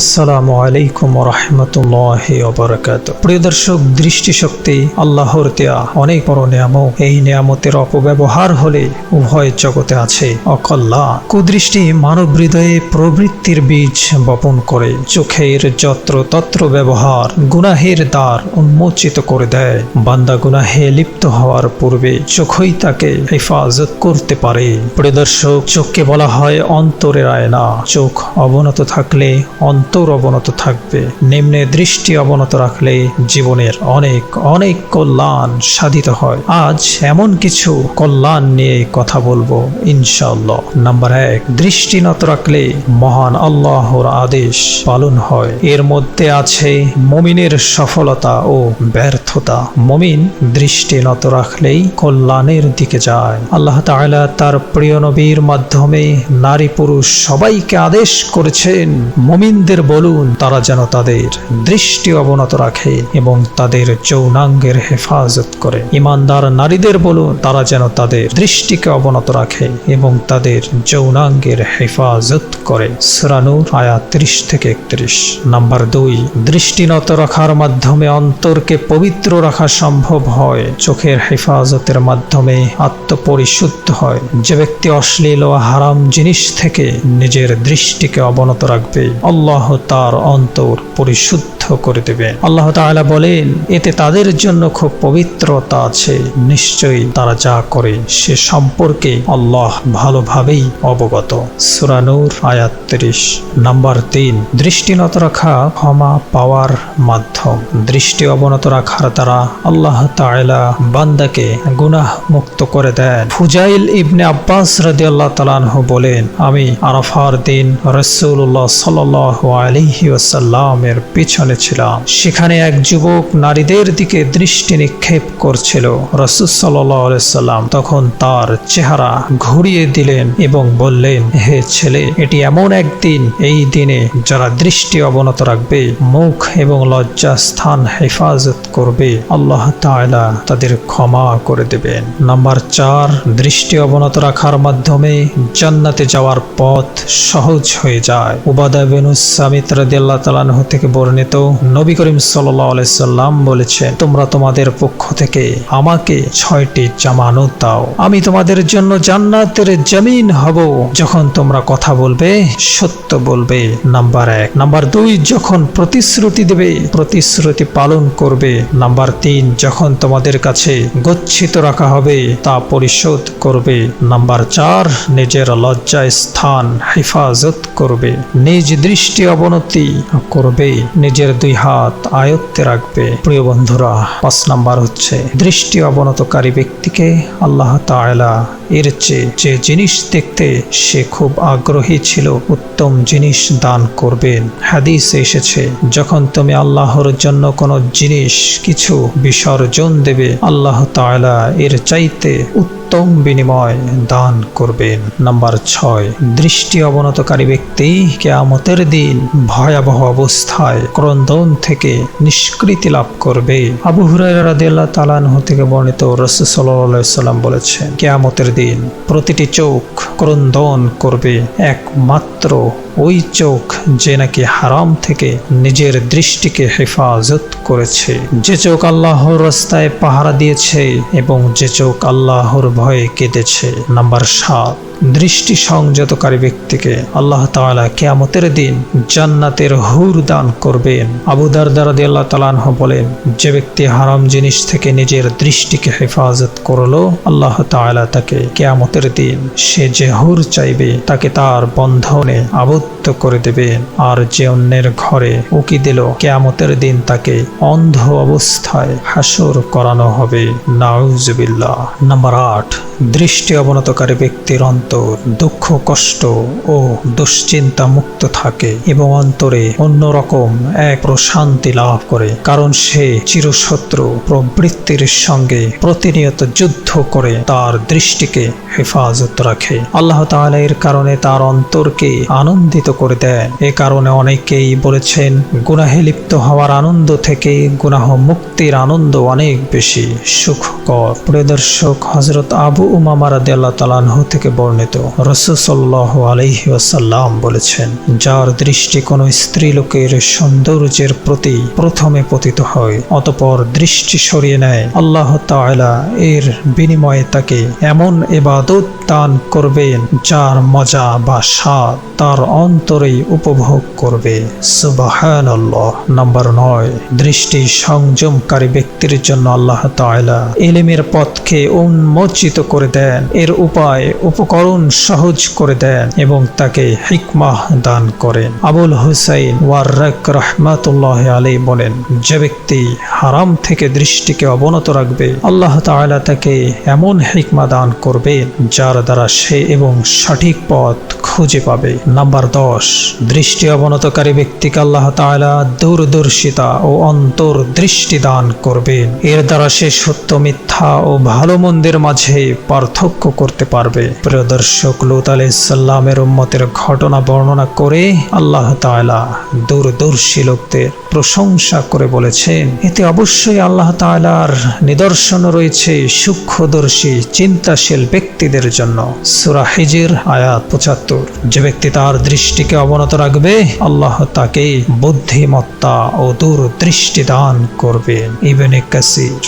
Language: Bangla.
আসসালামু আলাইকুম রহমতুল্লাহ ওবরাকাত প্রিয় দর্শক, দৃষ্টিশক্তি আল্লাহর দেয়া অনেক বড় নিয়ামক এই নিয়ামতের অপব্যবহার হলে উভয় জগতে আছে অকল্যাণ কুদৃষ্টি মানব হৃদয়ে প্রবৃত্তির বীজ বপন করে, চোখের যত্র তত্র ব্যবহার গুনাহের দ্বার উন্মোচিত করে দেয়। বান্দা গুনাহে লিপ্ত হওয়ার পূর্বে চোখই তাকে হেফাজত করতে পারে। প্রিয় দর্শক, চোখকে বলা হয় অন্তরের আয়না। চোখ অবনত থাকলে অন্তর অবনত থাকবে। নিম্নে দৃষ্টি অবনত রাখলে জীবনের অনেক অনেক কল্যাণ সাধিত হয়। আজ এমন কিছু কল্যাণ নিয়ে কথা বলব, ইনশাআল্লাহ। নাম্বার এক, দৃষ্টি নত রাখলে মহান আল্লাহর আদেশ পালন হয়। এর মধ্যে আছে মমিনের সফলতা ও ব্যর্থতা। মমিন দৃষ্টি নত রাখলেই কল্যাণের দিকে যায়। আল্লাহ তাআলা তার প্রিয় নবীর মাধ্যমে নারী পুরুষ সবাইকে আদেশ করেছেন, মমিনদের বলুন, তারা যেন তাদের দৃষ্টি অবনত রাখে এবং তাদের যৌনাঙ্গের হেফাজত করে। ইমানদার নারীদের বলুন, তারা যেন তাদের দৃষ্টিকে অবনত রাখে এবং তাদের যৌনাঙ্গের হেফাজত করে। সুরানুর আয়া ত্রিশ থেকে একত্রিশ। নাম্বার দুই দৃষ্টি নত রাখার মাধ্যমে অন্তরকে পবিত্র রাখা সম্ভব হয়। চোখের হেফাজতের মাধ্যমে আত্মপরিশুদ্ধ হয়। যে ব্যক্তি অশ্লীল ও হারাম জিনিস থেকে নিজের দৃষ্টিকে অবনত রাখবে, আল্লাহ তার অন্তর পরিশুদ্ধ করে দেবে আল্লাহ তাআলা বলেন, এতে তাদের জন্য খুব পবিত্রতা আছে। নিশ্চয়ই তারা যা করে সে সম্পর্কে আল্লাহ ভালোভাবেই অবগত। সুরানুর আয়াত তিরিশ। নাম্বার তিন দৃষ্টিনত রাখা ক্ষমা পাওয়ার মাধ্যম। দৃষ্টি অবনত রাখার দ্বারা আল্লাহ তাআলা বান্দাকে গুনাহ মুক্ত করে দেন। ফুজাইল ইবনে আব্বাস রাদিয়াল্লাহু তাআলাহু বলেন, আমি আরাফার দিন রাসূলুল্লাহ সাল্লাল্লাহু আলাইহি ওয়াসাল্লামের পিছনে ছিলাম। সেখানে এক যুবক নারীদের দিকে দৃষ্টি নিক্ষেপ করছিল। রাসূল সাল্লাম তখন তার চেহারা ঘুরিয়ে দিলেন এবং বললেন, হে ছেলে, এটি এমন একদিন, এই দিনে যারা দৃষ্টি অবনত রাখবে, মুখ এবং লজ্জা স্থান হেফাজত করবে, আল্লাহ তাআলা তাদের ক্ষমা করে দেবেন। নাম্বার চার, দৃষ্টি অবনত রাখার মাধ্যমে জান্নাতে যাওয়ার পথ সহজ হয়ে যায়। উবাদা বেনুস সামিত রাদিয়াল্লাহু তাআলাহু থেকে বর্ণিত নবী করিম সাল্লাম বলেছেন, তোমরা তোমাদের পক্ষ থেকে আমাকে ছয়টি জামানত দাও। আমি তোমাদের জন্য জান্নাতের জমিন হব। যখন তোমরা কথা বলবে, সত্য বলবে। নাম্বার এক। নাম্বার দুই, যখন প্রতিশ্রুতি দেবে, প্রতিশ্রুতি পালন করবে। নাম্বার তিন, যখন তোমাদের কাছে গচ্ছিত রাখা হবে, তা পরিশোধ করবে। নাম্বার চার, নিজের লজ্জা স্থান, হেফাজত করবে। নিজ দৃষ্টি অবনতি করবে, নিজের দুই হাত আয়ত্তে রাখবে। প্রিয় বন্ধুরা, পাঁচ নাম্বার হচ্ছে, দৃষ্টি অবনতকারী ব্যক্তিকে আল্লাহ তাআলা এর চেয়ে যে জিনিস দেখতে সে খুব আগ্রহী ছিল, উত্তম জিনিস দান করবেন। হাদিস এসেছে, যখন তুমি আল্লাহর জন্য কোনো জিনিস কিছু বিসর্জন দেবে, আল্লাহ তাআলা এর চাইতে উত্তম বিনিময় দান করবেন। নাম্বার ছয়, দৃষ্টি অবনতকারী ব্যক্তি কেয়ামতের দিন ভয়াবহ অবস্থায় ক্রন্দন থেকে নিষ্কৃতি লাভ করবে। আবু তাআলা আনহু থেকে বর্ণিত রাসূল সাল্লাম বলেছেন, কেয়ামতের দিন প্রতিটি চোখ ক্রন্দন করবে, একমাত্র ওই চোখ যে নাকি হারাম থেকে নিজের দৃষ্টিকে হেফাজত করেছে। যে চোখ আল্লাহর রাস্তায় পাহারা দিয়েছে এবং যে চোখ আল্লাহর ভয়ে কেঁদেছে। নাম্বার সাত, দৃষ্টি সংযতকারী ব্যক্তিকে আল্লাহ তাআলা কেয়ামতের দিন জান্নাতের হুর দান করবেন। আবুদার দারদার আল্লাহ তালানহ বলেন, যে ব্যক্তি হারাম জিনিস থেকে নিজের দৃষ্টিকে হেফাজত করল, আল্লাহ তাআলা তাকে কেয়ামতের দিন সে যে হুর চাইবে তাকে তার বন্ধনে আবদ্ধ করে দেবেন আর যে অন্যের ঘরে উকি দিল, কেয়ামতের দিন তাকে অন্ধ অবস্থায় হাসর করানো হবে। নাউজুবিল্লাহ। নাম্বার আট, দৃষ্টি অবনতকারী ব্যক্তির অন্তর দুঃখ, কষ্ট ও দুশ্চিন্তা মুক্ত থাকে এবং অন্তরে অন্যরকম এক প্রশান্তি লাভ করে, কারণ সে চিরশত্রু প্রবৃত্তির সঙ্গে প্রতিনিয়ত যুদ্ধ করে তার দৃষ্টিকে হেফাজত রাখে। আল্লাহ তাআলা এর কারণে তার অন্তরকে আনন্দিত করে দেয়। এ কারণে অনেকেই বলেছেন, গুনাহে লিপ্ত হওয়ার আনন্দ থেকে গুনাহ মুক্তির আনন্দ অনেক বেশি। সুখকর। প্রিয় দর্শক হজরত আবু উমামা রাদিয়াল্লাহ তালানহ থেকে বর্ণিত রসুসল্লাহ আলহি বলেছেন, যার দৃষ্টি কোনো স্ত্রী লোকের সৌন্দর্যের প্রতি প্রথমে পতিত হয়, অতপর দৃষ্টি সরিয়ে নেয়। আল্লাহ তাআলা এর বিনিময়ে তাকে এমন এবাদত দান করবেন যার মজা বা স্বাদ তার অন্তরেই উপভোগ করবে। নাম্বার নয়, দৃষ্টি সংযমকারী ব্যক্তির জন্য আল্লাহ এলেমের পথকে উন্মোচিত করে দেন, এর উপায় উপকরণ সহজ করে দেন এবং তাকে হিকমাহ দান করেন। আবুল হুসাইন ওয়ার্রাক রহমাতুল্লাহ আলী বলেন, যে ব্যক্তি হারাম থেকে দৃষ্টিকে অবনত রাখবে, আল্লাহ তাআলা তাকে এমন হিকমা দান করবেন যার দ্বারা সে এবং সঠিক পথ খুঁজে পাবে। নাম্বার দশ, দৃষ্টি অবনতকারী ব্যক্তিকে আল্লাহ তালা দূরদর্শিতা ও অন্তর দৃষ্টি দান করবেন। এর দ্বারা সে সত্য, মিথ্যা ও ভালো মন্দের মাঝে পার্থক্য করতে পারবে। প্রিয় দর্শক, লুত আলাইসাল্লামের উম্মতের ঘটনা বর্ণনা করে আল্লাহ তালা দূরদর্শী লোকদের প্রশংসা করে বলেছেন। এতে অবশ্যই আল্লাহ তালার নিদর্শন রয়েছে সূক্ষ্মদর্শী, চিন্তাশীল ব্যক্তিদের জন্য। সুরা হিজর, আয়াত পঁচাত্তর। যে ব্যক্তি তার দৃষ্টিকে অবনত রাখবে, আল্লাহ তাকে বুদ্ধিমত্তা ও দূর দৃষ্টি দান করবেন। ইবেনে কাসির।